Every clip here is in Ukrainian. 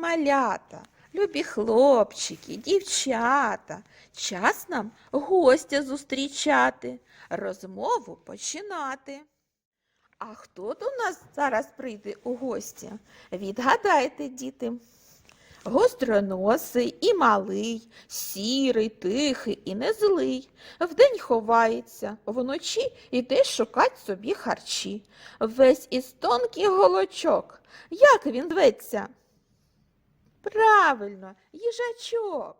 малята, любі хлопчики, дівчата, час нам гостя зустрічати, розмову починати. А хто до нас зараз прийде у гості? Відгадайте, діти. Гостроносий і малий, сірий, тихий і не злий. Вдень ховається, вночі йде шукать собі харчі. Весь із тонких голочок. Як він дветься? Правильно, їжачок.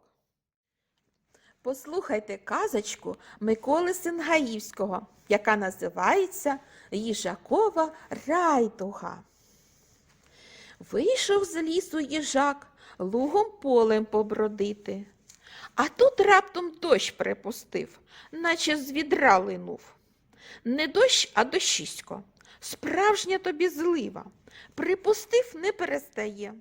Послухайте казочку Миколи Сингаївського, яка називається Їжакова райдуга. Вийшов з лісу їжак лугом полем побродити. А тут раптом дощ припустив, наче з відра линув. Не дощ, а дощисько. Справжня тобі злива. Припустив, не перестає.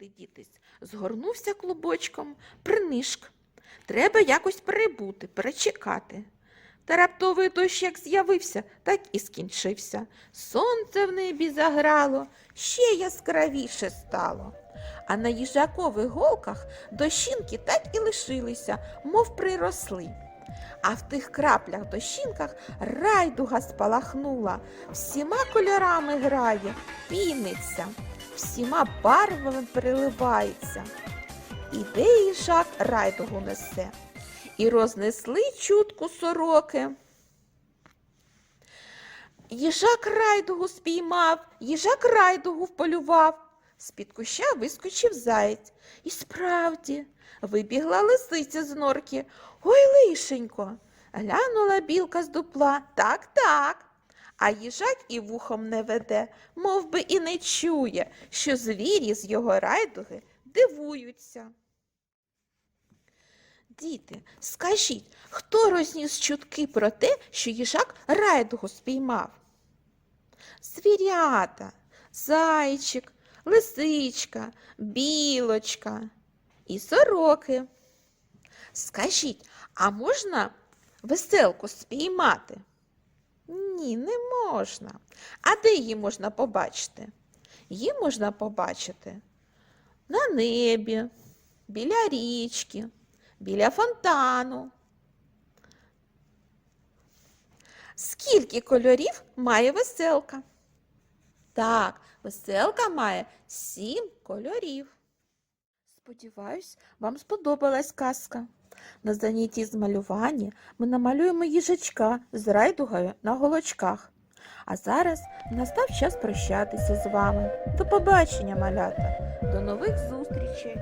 Нікуди дітись. Згорнувся клубочком, принишк. Треба якось перебути, перечекати. Та раптовий дощ як з'явився, так і скінчився. Сонце в небі заграло, ще яскравіше стало. А на їжакових голках дощинки так і лишилися, мов приросли. А в тих краплях дощинках райдуга спалахнула, всіма кольорами грає, піниться, всіма барвами переливається. Іде їжак райдугу несе. І рознесли чутку сороки. Їжак райдугу спіймав, їжак райдугу вполював. З-під куща вискочив заєць. І справді вибігла лисиця з норки. Ой, лишенько. Глянула білка з дупла. Так, так. А їжак і вухом не веде, мов би і не чує, що звірі з його райдуги дивуються. Діти, скажіть, хто розніс чутки про те, що їжак райдугу спіймав? Звірята, зайчик, лисичка, білочка і сороки. Скажіть, а можна веселку спіймати? Ні, не можна. А де її можна побачити? Її можна побачити на небі, біля річки, біля фонтану. Скільки кольорів має веселка? Так, веселка має сім кольорів. Сподіваюсь, вам сподобалась казка. На занятті з малювання ми намалюємо їжачка з райдугою на голочках. А зараз настав час прощатися з вами. До побачення, малята. До нових зустрічей!